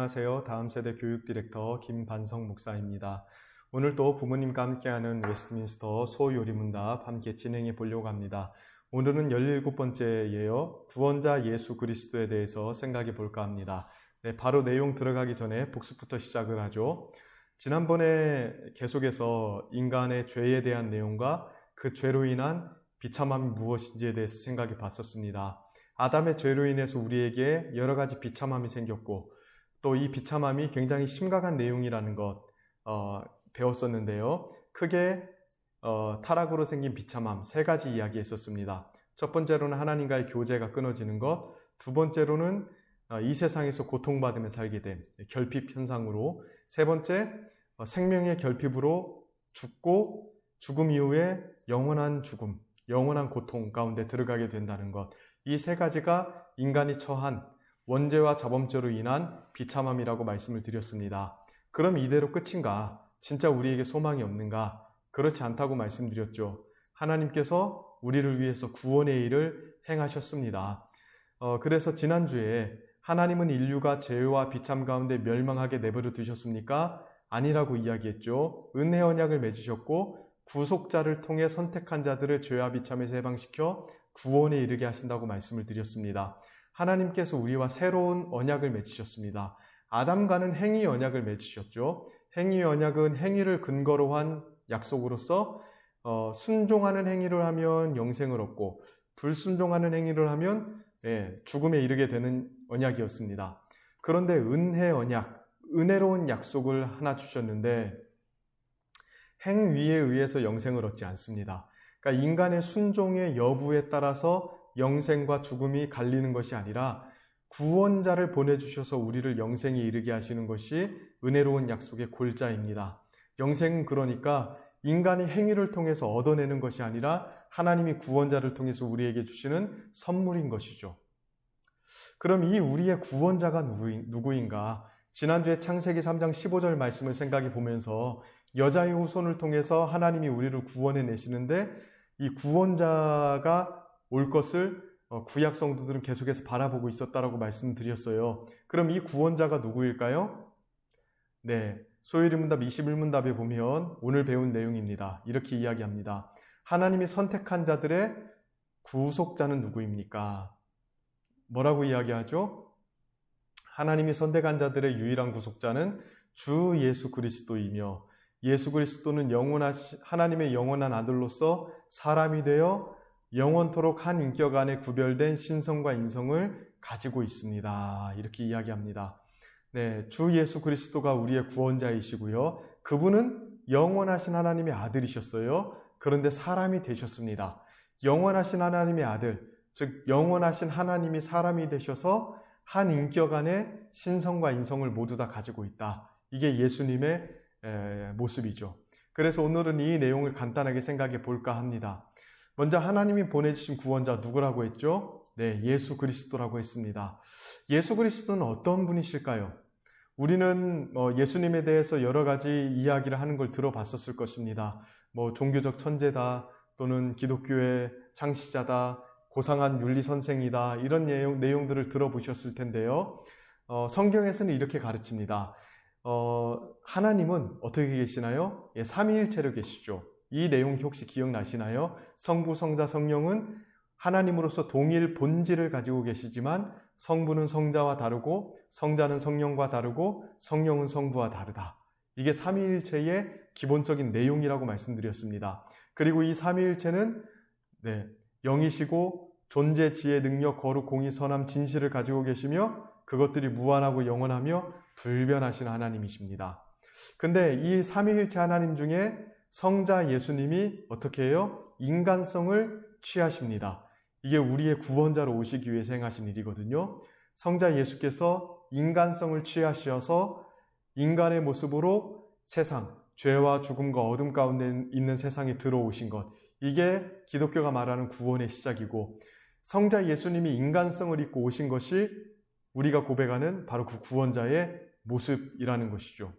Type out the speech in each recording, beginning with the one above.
안녕하세요. 다음 세대 교육 디렉터 김반성 목사입니다. 오늘 또 부모님과 함께하는 웨스트민스터 소요리 문답 함께 진행해 보려고 합니다. 오늘은 17번째예요. 구원자 예수 그리스도에 대해서 생각해 볼까 합니다. 네, 바로 내용 들어가기 전에 복습부터 시작을 하죠. 지난번에 계속해서 인간의 죄에 대한 내용과 그 죄로 인한 비참함이 무엇인지에 대해서 생각해 봤었습니다. 아담의 죄로 인해서 우리에게 여러 가지 비참함이 생겼고 또 이 비참함이 굉장히 심각한 내용이라는 것 어, 배웠었는데요. 크게 어, 타락으로 생긴 비참함 세 가지 이야기했었습니다. 첫 번째로는 하나님과의 교제가 끊어지는 것, 두 번째로는 어, 이 세상에서 고통받으며 살게 된 결핍 현상으로, 세 번째 어, 생명의 결핍으로 죽고 죽음 이후에 영원한 죽음, 영원한 고통 가운데 들어가게 된다는 것. 이 세 가지가 인간이 처한 원죄와 자범죄로 인한 비참함이라고 말씀을 드렸습니다. 그럼 이대로 끝인가? 진짜 우리에게 소망이 없는가? 그렇지 않다고 말씀드렸죠. 하나님께서 우리를 위해서 구원의 일을 행하셨습니다. 어, 그래서 지난주에 하나님은 인류가 죄와 비참 가운데 멸망하게 내버려 두셨습니까? 아니라고 이야기했죠. 은혜 언약을 맺으셨고 구속자를 통해 선택한 자들을 죄와 비참에서 해방시켜 구원에 이르게 하신다고 말씀을 드렸습니다. 하나님께서 우리와 새로운 언약을 맺으셨습니다. 아담과는 행위 언약을 맺으셨죠. 행위 언약은 행위를 근거로 한 약속으로서 어, 순종하는 행위를 하면 영생을 얻고 불순종하는 행위를 하면 예, 죽음에 이르게 되는 언약이었습니다. 그런데 은혜 언약, 은혜로운 약속을 하나 주셨는데 행위에 의해서 영생을 얻지 않습니다. 그러니까 인간의 순종의 여부에 따라서 영생과 죽음이 갈리는 것이 아니라 구원자를 보내주셔서 우리를 영생에 이르게 하시는 것이 은혜로운 약속의 골자입니다. 영생은 그러니까 인간이 행위를 통해서 얻어내는 것이 아니라 하나님이 구원자를 통해서 우리에게 주시는 선물인 것이죠. 그럼 이 우리의 구원자가 누구인가? 지난주에 창세기 3장 15절 말씀을 생각해 보면서 여자의 후손을 통해서 하나님이 우리를 구원해 내시는데 이 구원자가 올 것을 어, 구약 성도들은 계속해서 바라보고 있었다라고 말씀드렸어요. 그럼 이 구원자가 누구일까요? 네. 소요리 문답 21문답에 보면 오늘 배운 내용입니다. 이렇게 이야기합니다. 하나님이 선택한 자들의 구속자는 누구입니까? 뭐라고 이야기하죠? 하나님이 선택한 자들의 유일한 구속자는 주 예수 그리스도이며 예수 그리스도는 영원하시, 하나님의 영원한 아들로서 사람이 되어 영원토록 한 인격 안에 구별된 신성과 인성을 가지고 있습니다. 이렇게 이야기합니다. 네, 주 예수 그리스도가 우리의 구원자이시고요. 그분은 영원하신 하나님의 아들이셨어요. 그런데 사람이 되셨습니다. 영원하신 하나님의 아들, 즉 영원하신 하나님이 사람이 되셔서 한 인격 안에 신성과 인성을 모두 다 가지고 있다. 이게 예수님의 모습이죠. 그래서 오늘은 이 내용을 간단하게 생각해 볼까 합니다. 먼저 하나님이 보내주신 구원자 누구라고 했죠? 네, 예수 그리스도라고 했습니다. 예수 그리스도는 어떤 분이실까요? 우리는 뭐 예수님에 대해서 여러 가지 이야기를 하는 걸 들어봤었을 것입니다. 뭐 종교적 천재다, 또는 기독교의 창시자다, 고상한 윤리 선생이다, 이런 내용, 내용들을 들어보셨을 텐데요. 어, 성경에서는 이렇게 가르칩니다. 어, 하나님은 어떻게 계시나요? 예, 삼위일체로 계시죠. 이 내용 혹시 기억나시나요? 성부, 성자, 성령은 하나님으로서 동일 본질을 가지고 계시지만 성부는 성자와 다르고 성자는 성령과 다르고 성령은 성부와 다르다. 이게 삼위일체의 기본적인 내용이라고 말씀드렸습니다. 그리고 이 삼위일체는 네, 영이시고 존재, 지혜, 능력, 거룩, 공의, 선함, 진실을 가지고 계시며 그것들이 무한하고 영원하며 불변하신 하나님이십니다. 근데 이 삼위일체 하나님 중에 성자 예수님이 어떻게 해요? 인간성을 취하십니다. 이게 우리의 구원자로 오시기 위해 행하신 일이거든요. 성자 예수께서 인간성을 취하셔서 인간의 모습으로 세상, 죄와 죽음과 어둠 가운데 있는 세상에 들어오신 것. 이게 기독교가 말하는 구원의 시작이고, 성자 예수님이 인간성을 입고 오신 것이 우리가 고백하는 바로 그 구원자의 모습이라는 것이죠.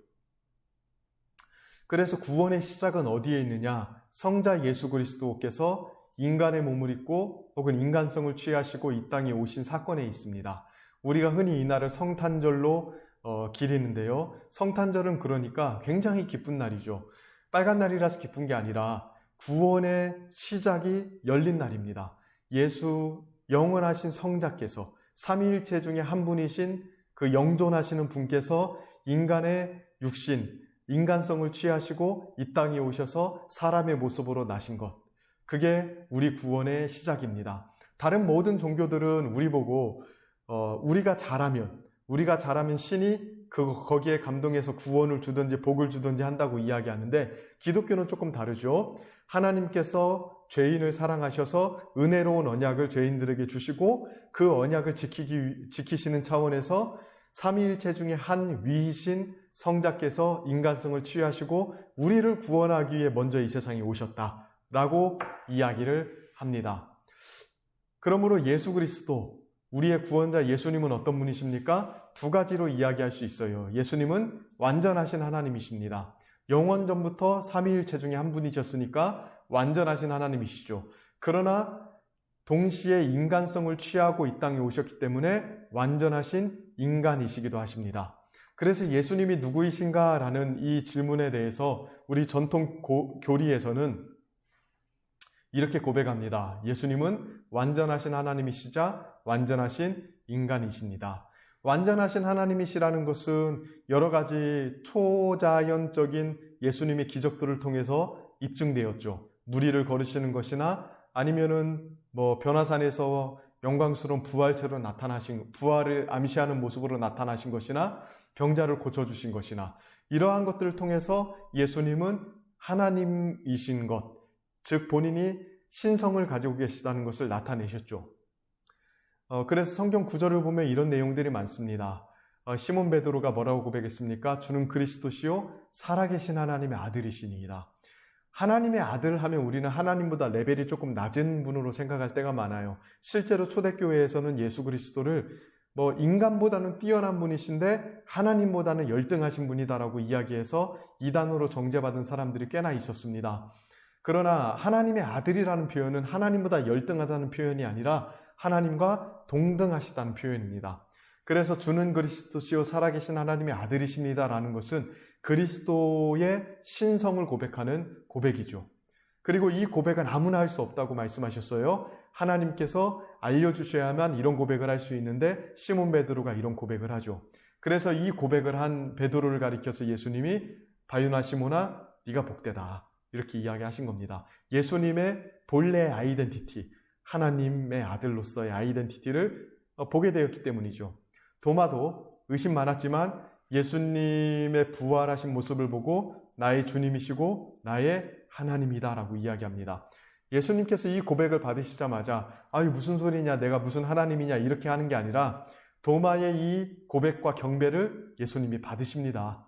그래서 구원의 시작은 어디에 있느냐? 성자 예수 그리스도께서 인간의 몸을 입고 혹은 인간성을 취하시고 이 땅에 오신 사건에 있습니다. 우리가 흔히 이날을 성탄절로 어, 기리는데요. 성탄절은 그러니까 굉장히 기쁜 날이죠. 빨간 날이라서 기쁜 게 아니라 구원의 시작이 열린 날입니다. 예수 영원하신 성자께서 삼위일체 중에 한 분이신 그 영존하시는 분께서 인간의 육신, 인간성을 취하시고 이 땅에 오셔서 사람의 모습으로 나신 것. 그게 우리 구원의 시작입니다. 다른 모든 종교들은 우리 보고 어, 우리가 잘하면 우리가 잘하면 신이 그 거기에 감동해서 구원을 주든지 복을 주든지 한다고 이야기하는데 기독교는 조금 다르죠. 하나님께서 죄인을 사랑하셔서 은혜로운 언약을 죄인들에게 주시고 그 언약을 지키기 지키시는 차원에서 삼위일체 중에 한 위이신 성자께서 인간성을 취하시고 우리를 구원하기 위해 먼저 이 세상에 오셨다라고 이야기를 합니다. 그러므로 예수 그리스도 우리의 구원자 예수님은 어떤 분이십니까? 두 가지로 이야기할 수 있어요. 예수님은 완전하신 하나님이십니다. 영원 전부터 삼위일체 중에 한 분이셨으니까 완전하신 하나님이시죠. 그러나 동시에 인간성을 취하고 이 땅에 오셨기 때문에 완전하신 인간이시기도 하십니다. 그래서 예수님이 누구이신가라는 이 질문에 대해서 우리 전통 고, 교리에서는 이렇게 고백합니다. 예수님은 완전하신 하나님이시자 완전하신 인간이십니다. 완전하신 하나님이시라는 것은 여러 가지 초자연적인 예수님의 기적들을 통해서 입증되었죠. 무리를 걸으시는 것이나 아니면은 뭐 변화산에서 영광스러운 부활체로 나타나신 부활을 암시하는 모습으로 나타나신 것이나 병자를 고쳐 주신 것이나 이러한 것들을 통해서 예수님은 하나님이신 것, 즉 본인이 신성을 가지고 계시다는 것을 나타내셨죠. 어, 그래서 성경 구절을 보면 이런 내용들이 많습니다. 어, 시몬 베드로가 뭐라고 고백했습니까? 주는 그리스도시요 살아계신 하나님의 아들이시니이다. 하나님의 아들 하면 우리는 하나님보다 레벨이 조금 낮은 분으로 생각할 때가 많아요. 실제로 초대교회에서는 예수 그리스도를 뭐 인간보다는 뛰어난 분이신데 하나님보다는 열등하신 분이다라고 이야기해서 이단으로 정죄받은 사람들이 꽤나 있었습니다. 그러나 하나님의 아들이라는 표현은 하나님보다 열등하다는 표현이 아니라 하나님과 동등하시다는 표현입니다. 그래서 주는 그리스도시요 살아계신 하나님의 아들이십니다라는 것은 그리스도의 신성을 고백하는 고백이죠. 그리고 이 고백은 아무나 할 수 없다고 말씀하셨어요. 하나님께서 알려주셔야만 이런 고백을 할 수 있는데 시몬 베드로가 이런 고백을 하죠. 그래서 이 고백을 한 베드로를 가리켜서 예수님이 바유나 시몬아 네가 복되다 이렇게 이야기하신 겁니다. 예수님의 본래 아이덴티티 하나님의 아들로서의 아이덴티티를 보게 되었기 때문이죠. 도마도 의심 많았지만 예수님의 부활하신 모습을 보고 나의 주님이시고 나의 하나님이다라고 이야기합니다. 예수님께서 이 고백을 받으시자마자 아유 무슨 소리냐 내가 무슨 하나님이냐 이렇게 하는 게 아니라 도마의 이 고백과 경배를 예수님이 받으십니다.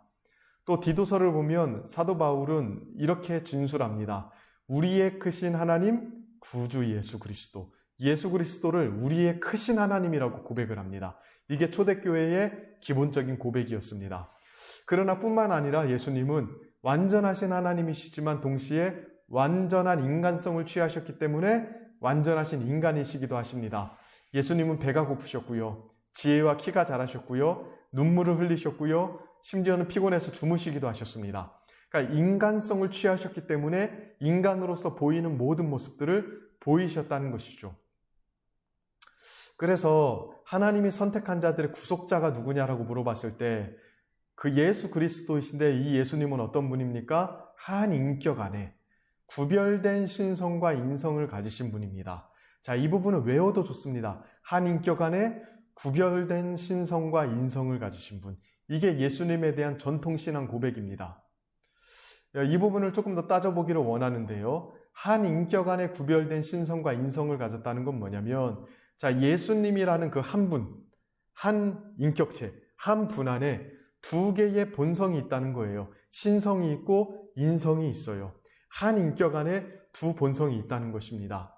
또 디도서를 보면 사도 바울은 이렇게 진술합니다. 우리의 크신 하나님 구주 예수 그리스도 예수 그리스도를 우리의 크신 하나님이라고 고백을 합니다. 이게 초대교회의 기본적인 고백이었습니다. 그러나 뿐만 아니라 예수님은 완전하신 하나님이시지만 동시에 완전한 인간성을 취하셨기 때문에 완전하신 인간이시기도 하십니다. 예수님은 배가 고프셨고요. 지혜와 키가 자라셨고요. 눈물을 흘리셨고요. 심지어는 피곤해서 주무시기도 하셨습니다. 그러니까 인간성을 취하셨기 때문에 인간으로서 보이는 모든 모습들을 보이셨다는 것이죠. 그래서 하나님이 선택한 자들의 구속자가 누구냐라고 물어봤을 때 그 예수 그리스도이신데 이 예수님은 어떤 분입니까? 한 인격 안에 구별된 신성과 인성을 가지신 분입니다. 자, 이 부분은 외워도 좋습니다. 한 인격 안에 구별된 신성과 인성을 가지신 분. 이게 예수님에 대한 전통신앙 고백입니다. 이 부분을 조금 더 따져보기를 원하는데요. 한 인격 안에 구별된 신성과 인성을 가졌다는 건 뭐냐면 자, 예수님이라는 그 한 분, 한 인격체, 한 분 안에 두 개의 본성이 있다는 거예요. 신성이 있고 인성이 있어요. 한 인격 안에 두 본성이 있다는 것입니다.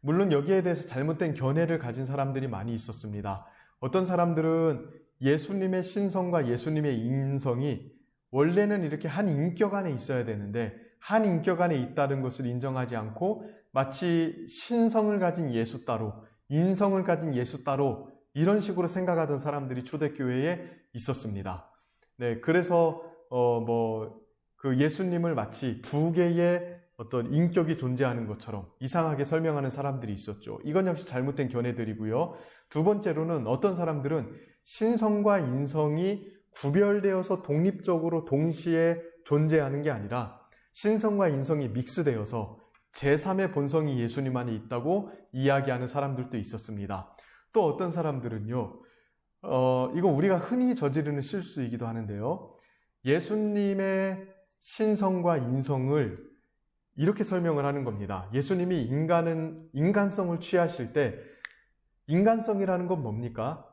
물론 여기에 대해서 잘못된 견해를 가진 사람들이 많이 있었습니다. 어떤 사람들은 예수님의 신성과 예수님의 인성이 원래는 이렇게 한 인격 안에 있어야 되는데 한 인격 안에 있다는 것을 인정하지 않고 마치 신성을 가진 예수 따로, 인성을 가진 예수 따로 이런 식으로 생각하던 사람들이 초대교회에 있었습니다. 네, 그래서 어 뭐 그 예수님을 마치 두 개의 어떤 인격이 존재하는 것처럼 이상하게 설명하는 사람들이 있었죠. 이건 역시 잘못된 견해들이고요. 두 번째로는 어떤 사람들은 신성과 인성이 구별되어서 독립적으로 동시에 존재하는 게 아니라 신성과 인성이 믹스되어서 제3의 본성이 예수님 안에 있다고 이야기하는 사람들도 있었습니다. 또 어떤 사람들은요, 어, 이거 우리가 흔히 저지르는 실수이기도 하는데요. 예수님의 신성과 인성을 이렇게 설명을 하는 겁니다. 예수님이 인간은, 인간성을 취하실 때, 인간성이라는 건 뭡니까?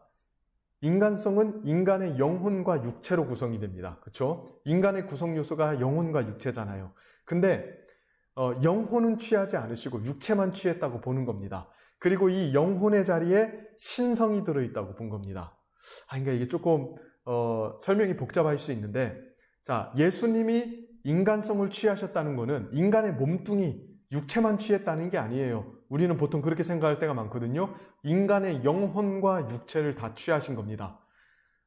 인간성은 인간의 영혼과 육체로 구성이 됩니다. 그렇죠? 인간의 구성 요소가 영혼과 육체잖아요. 근데 어, 영혼은 취하지 않으시고 육체만 취했다고 보는 겁니다. 그리고 이 영혼의 자리에 신성이 들어있다고 본 겁니다. 아, 그러니까 이게 조금 어, 설명이 복잡할 수 있는데, 자 예수님이 인간성을 취하셨다는 것은 인간의 몸뚱이 육체만 취했다는 게 아니에요. 우리는 보통 그렇게 생각할 때가 많거든요. 인간의 영혼과 육체를 다 취하신 겁니다.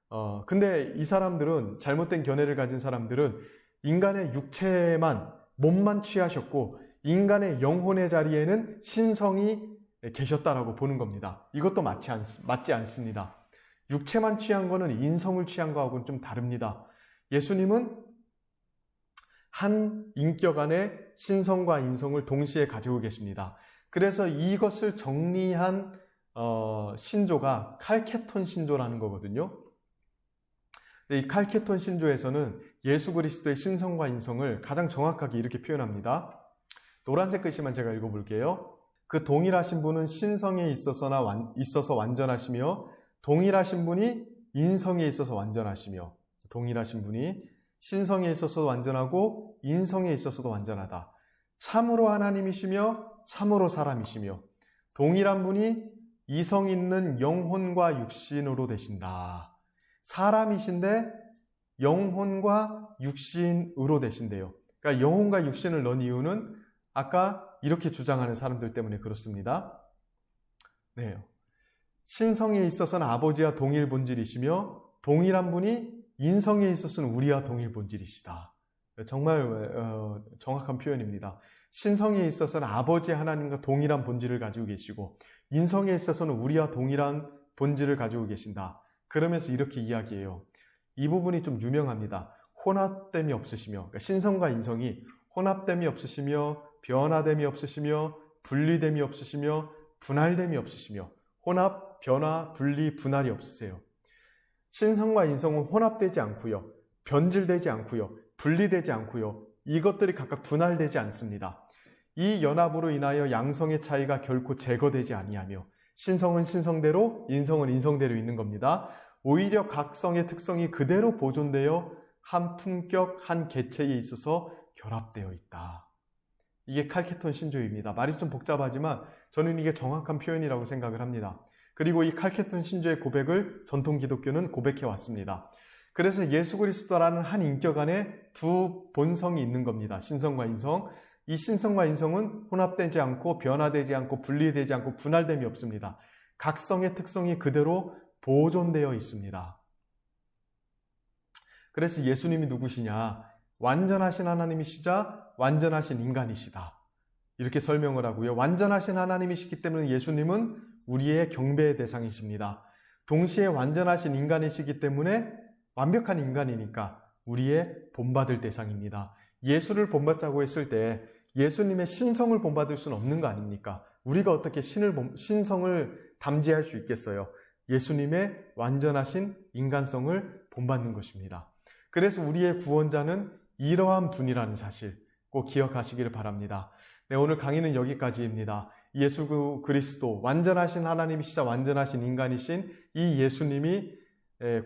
어, 근데 이 사람들은 잘못된 견해를 가진 사람들은 인간의 육체만 몸만 취하셨고 인간의 영혼의 자리에는 신성이 계셨다라고 보는 겁니다. 이것도 맞지, 않, 맞지 않습니다. 육체만 취한 거는 인성을 취한 거하고는 좀 다릅니다. 예수님은 한 인격 안에 신성과 인성을 동시에 가지고 계십니다. 그래서 이것을 정리한 어, 신조가 칼케톤 신조라는 거거든요. 이 칼케톤 신조에서는 예수 그리스도의 신성과 인성을 가장 정확하게 이렇게 표현합니다. 노란색 글씨만 제가 읽어볼게요. 그 동일하신 분은 신성에 있어서나 완, 있어서 완전하시며 동일하신 분이 인성에 있어서 완전하시며 동일하신 분이 신성에 있어서도 완전하고 인성에 있어서도 완전하다. 참으로 하나님이시며 참으로 사람이시며 동일한 분이 이성 있는 영혼과 육신으로 되신다. 사람이신데 영혼과 육신으로 되신대요. 그러니까 영혼과 육신을 넣은 이유는 아까 이렇게 주장하는 사람들 때문에 그렇습니다. 네. 신성에 있어서는 아버지와 동일 본질이시며 동일한 분이 인성에 있어서는 우리와 동일 본질이시다. 정말 어, 정확한 표현입니다. 신성에 있어서는 아버지 하나님과 동일한 본질을 가지고 계시고 인성에 있어서는 우리와 동일한 본질을 가지고 계신다. 그러면서 이렇게 이야기해요. 이 부분이 좀 유명합니다. 혼합됨이 없으시며 그러니까 신성과 인성이 혼합됨이 없으시며 변화됨이 없으시며 분리됨이 없으시며 분할됨이 없으시며 혼합, 변화, 분리, 분할이 없으세요. 신성과 인성은 혼합되지 않고요. 변질되지 않고요. 분리되지 않고요. 이것들이 각각 분할되지 않습니다. 이 연합으로 인하여 양성의 차이가 결코 제거되지 아니하며 신성은 신성대로 인성은 인성대로 있는 겁니다. 오히려 각성의 특성이 그대로 보존되어 한 품격, 한 개체에 있어서 결합되어 있다. 이게 칼케톤 신조입니다. 말이 좀 복잡하지만 저는 이게 정확한 표현이라고 생각을 합니다. 그리고 이 칼케톤 신조의 고백을 전통 기독교는 고백해 왔습니다. 그래서 예수 그리스도라는 한 인격 안에 두 본성이 있는 겁니다. 신성과 인성. 이 신성과 인성은 혼합되지 않고 변화되지 않고 분리되지 않고 분할됨이 없습니다. 각성의 특성이 그대로 보존되어 있습니다. 그래서 예수님이 누구시냐? 완전하신 하나님이시자 완전하신 인간이시다. 이렇게 설명을 하고요. 완전하신 하나님이시기 때문에 예수님은 우리의 경배의 대상이십니다. 동시에 완전하신 인간이시기 때문에 완벽한 인간이니까 우리의 본받을 대상입니다. 예수를 본받자고 했을 때 예수님의 신성을 본받을 수는 없는 거 아닙니까? 우리가 어떻게 신을, 신성을 담지할 수 있겠어요? 예수님의 완전하신 인간성을 본받는 것입니다. 그래서 우리의 구원자는 이러한 분이라는 사실 꼭 기억하시기를 바랍니다. 네, 오늘 강의는 여기까지입니다. 예수 그리스도, 완전하신 하나님이시자 완전하신 인간이신 이 예수님이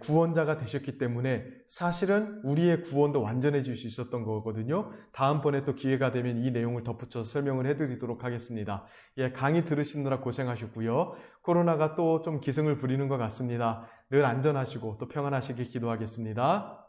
구원자가 되셨기 때문에 사실은 우리의 구원도 완전해질 수 있었던 거거든요. 다음번에 또 기회가 되면 이 내용을 덧붙여서 설명을 해드리도록 하겠습니다. 예, 강의 들으시느라 고생하셨고요. 코로나가 또 좀 기승을 부리는 것 같습니다. 늘 안전하시고 또 평안하시길 기도하겠습니다.